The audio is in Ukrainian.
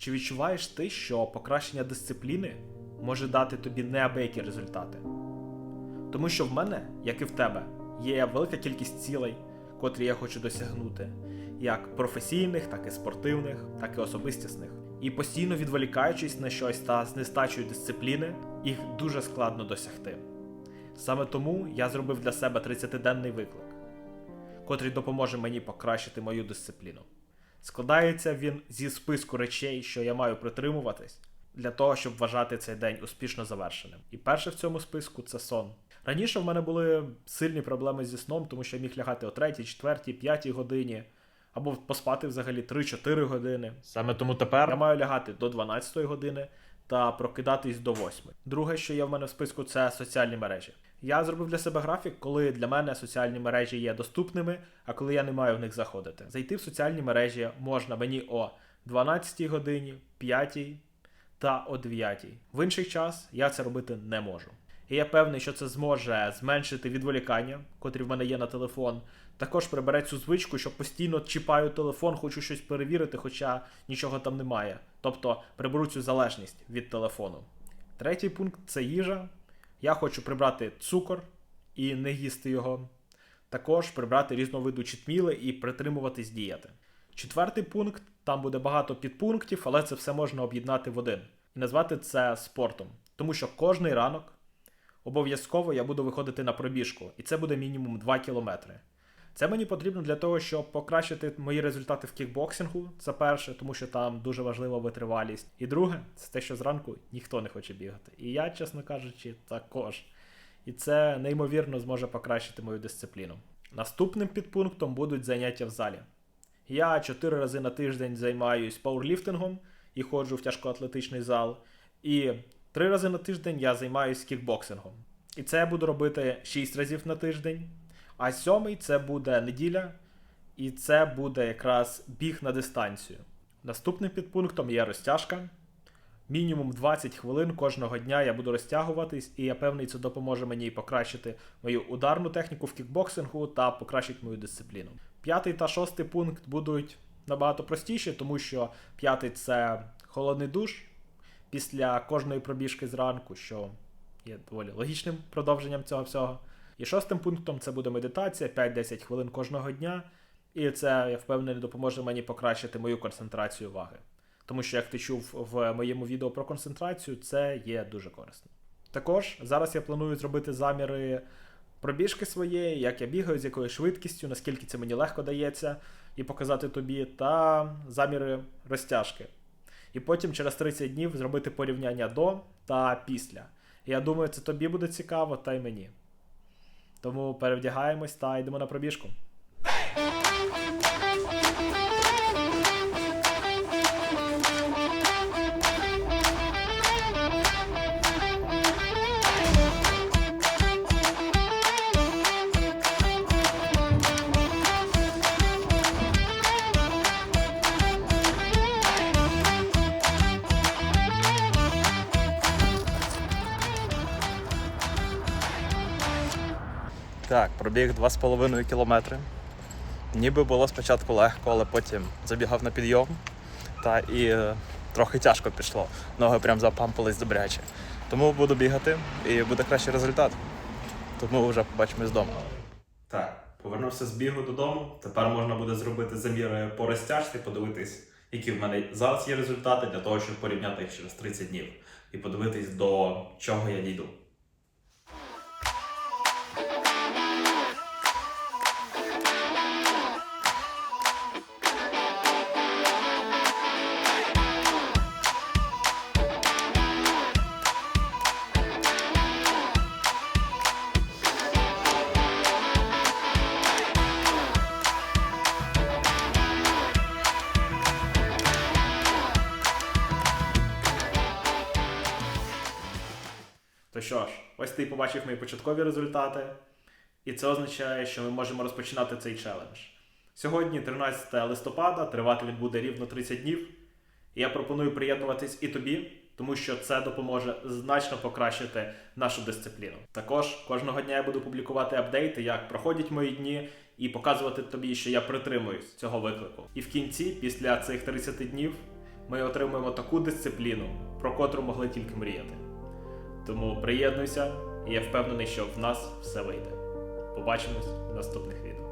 Чи відчуваєш ти, що покращення дисципліни може дати тобі неабиякі результати? Тому що в мене, як і в тебе, є велика кількість цілей, котрі я хочу досягнути, як професійних, так і спортивних, так і особистісних. І постійно відволікаючись на щось та з нестачою дисципліни, їх дуже складно досягти. Саме тому я зробив для себе 30-денний виклик, котрий допоможе мені покращити мою дисципліну. Складається він зі списку речей, що я маю притримуватись для того, щоб вважати цей день успішно завершеним. І перше в цьому списку це сон. Раніше в мене були сильні проблеми зі сном, тому що я міг лягати о 3, 4, 5 годині, або поспати взагалі 3-4 години. Саме тому тепер я маю лягати до 12 години та прокидатись до восьми. Друге, що є в мене в списку, це соціальні мережі. Я зробив для себе графік, коли для мене соціальні мережі є доступними, а коли я не маю в них заходити. Зайти в соціальні мережі можна мені о 12 годині, 5 та о 9. В інший час я це робити не можу. І я певний, що це зможе зменшити відволікання, котрі в мене є на телефон. Також прибере цю звичку, що постійно чіпаю телефон, хочу щось перевірити, хоча нічого там немає. Тобто приберу цю залежність від телефону. Третій пункт це їжа. Я хочу прибрати цукор і не їсти його. Також прибрати різновиду читміли і притримуватись дієти. Четвертий пункт там буде багато підпунктів, але це все можна об'єднати в один і назвати це спортом. Тому що кожний ранок обов'язково я буду виходити на пробіжку, і це буде мінімум 2 кілометри. Це мені потрібно для того, щоб покращити мої результати в кікбоксингу. Це перше, тому що там дуже важлива витривалість. І друге, це те, що зранку ніхто не хоче бігати. І я, чесно кажучи, також. І це неймовірно зможе покращити мою дисципліну. Наступним підпунктом будуть заняття в залі. Я 4 рази на тиждень займаюсь пауерліфтингом і ходжу в тяжкоатлетичний зал. І 3 рази на тиждень я займаюсь кікбоксингом. І це я буду робити 6 разів на тиждень. А сьомий це буде неділя, і це буде якраз біг на дистанцію. Наступним підпунктом є розтяжка. Мінімум 20 хвилин кожного дня я буду розтягуватись, і я певний, це допоможе мені покращити мою ударну техніку в кікбоксингу та покращить мою дисципліну. П'ятий та шостий пункт будуть набагато простіші, тому що п'ятий це холодний душ після кожної пробіжки зранку, що є доволі логічним продовженням цього всього. І шостим пунктом це буде медитація 5-10 хвилин кожного дня. І це, я впевнений, допоможе мені покращити мою концентрацію уваги. Тому що, як ти чув в моєму відео про концентрацію, це є дуже корисно. Також зараз я планую зробити заміри пробіжки своєї, як я бігаю, з якою швидкістю, наскільки це мені легко дається, і показати тобі, та заміри розтяжки. І потім через 30 днів зробити порівняння до та після. Я думаю, це тобі буде цікаво, та й мені. Тому перевдягаємось та йдемо на пробіжку. Так, пробіг 2,5 кілометри. Ніби було спочатку легко, але потім забігав на підйом. Та і е, трохи тяжко пішло. Ноги прям запампались добряче. Тому буду бігати і буде кращий результат. Тому вже побачимось вдома. Так, повернувся з бігу додому. Тепер можна буде зробити заміри по розтяжці, подивитись, які в мене зараз є результати, для того, щоб порівняти їх через 30 днів і подивитись, до чого я дійду. То що ж, ось ти побачив мої початкові результати, і це означає, що ми можемо розпочинати цей челендж. Сьогодні, 13 листопада, тривати він буде рівно 30 днів. І я пропоную приєднуватись і тобі, тому що це допоможе значно покращити нашу дисципліну. Також кожного дня я буду публікувати апдейти, як проходять мої дні, і показувати тобі, що я притримуюсь цього виклику. І в кінці, після цих 30 днів, ми отримуємо таку дисципліну, про котру могли тільки мріяти. Тому приєднуйся, і я впевнений, що в нас все вийде. Побачимось в наступних відео.